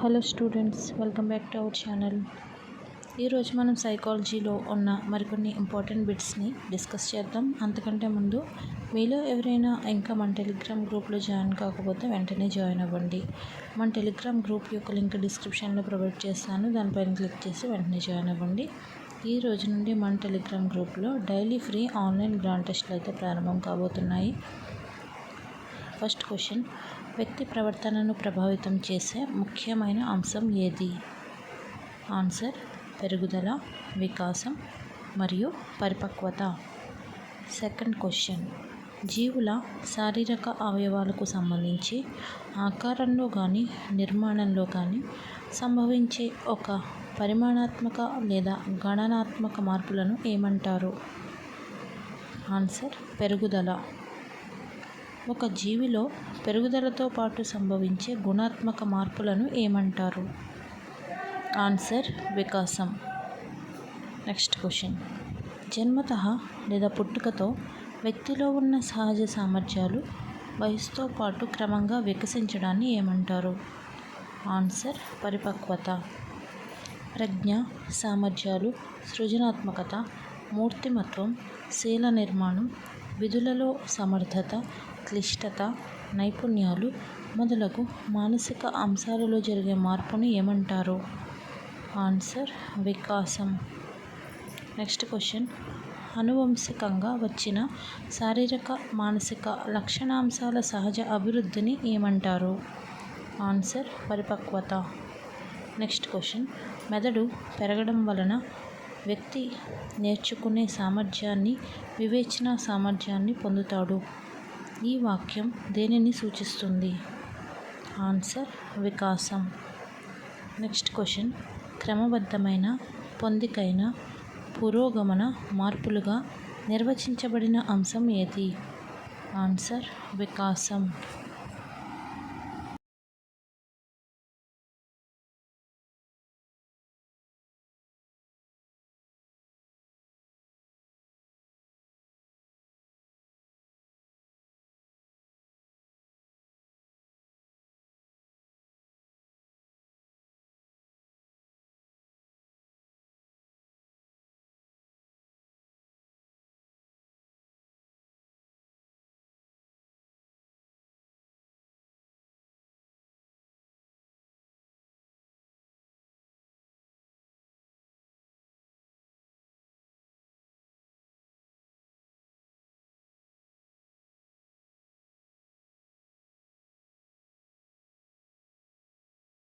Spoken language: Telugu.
Hello students welcome back to our channel. ఈరోజు మనం సైకాలజీలో ఉన్న మరికొన్ని ఇంపార్టెంట్ బిట్స్ని డిస్కస్ చేద్దాం. అంతకంటే ముందు మీలో ఎవరైనా ఇంకా మన టెలిగ్రామ్ గ్రూప్లో జాయిన్ కాకపోతే వెంటనే జాయిన్ అవ్వండి. మన టెలిగ్రామ్ గ్రూప్ యొక్క లింక్ డిస్క్రిప్షన్లో ప్రొవైడ్ చేస్తాను. దానిపైన క్లిక్ చేసి వెంటనే జాయిన్ అవ్వండి. ఈ రోజు నుండి మన టెలిగ్రామ్ గ్రూప్లో డైలీ ఫ్రీ ఆన్లైన్ గ్రాండ్ టెస్ట్లు అయితే ప్రారంభం కాబోతున్నాయి. ఫస్ట్ క్వశ్చన్ వ్యక్తి ప్రవర్తనను ప్రభావితం చేసే ముఖ్యమైన అంశం ఏది? ఆన్సర్ పెరుగుదల వికాసం మరియు పరిపక్వత. Second question. జీవుల శారీరక అవయవాలకు సంబంధించి ఆకారంలో కానీ నిర్మాణంలో కానీ సంభవించే ఒక పరిమాణాత్మక లేదా గణనాత్మక మార్పులను ఏమంటారు? ఆన్సర్ పెరుగుదల. ఒక జీవిలో పెరుగుదలతో పాటు సంభవించే గుణాత్మక మార్పులను ఏమంటారు? ఆన్సర్ వికాసం. Next question. జన్మత లేదా పుట్టుకతో వ్యక్తిలో ఉన్న సహజ సామర్థ్యాలు వయసుతో పాటు క్రమంగా వికసించడాన్ని ఏమంటారు? ఆన్సర్ పరిపక్వత. ప్రజ్ఞ సామర్థ్యాలు సృజనాత్మకత మూర్తిమత్వం శీల నిర్మాణం విధులలో సమర్థత క్లిష్టత నైపుణ్యాలు మొదలగు మానసిక అంశాలలో జరిగే మార్పును ఏమంటారు? ఆన్సర్ వికాసం. Next question. అనువంశికంగా వచ్చిన శారీరక మానసిక లక్షణాంశాల సహజ అభివృద్ధిని ఏమంటారు? ఆన్సర్ పరిపక్వత. Next question. మెదడు పెరగడం వలన వ్యక్తి నేర్చుకునే సామర్థ్యాన్ని వివేచన సామర్థ్యాన్ని పొందుతాడు. ఈ వాక్యం దేనిని సూచిస్తుంది? ఆన్సర్ వికాసం. Next question. క్రమబద్ధమైన పొందికైన పురోగమన మార్పులుగా నిర్వచించబడిన అంశం ఏది? ఆన్సర్ వికాసం.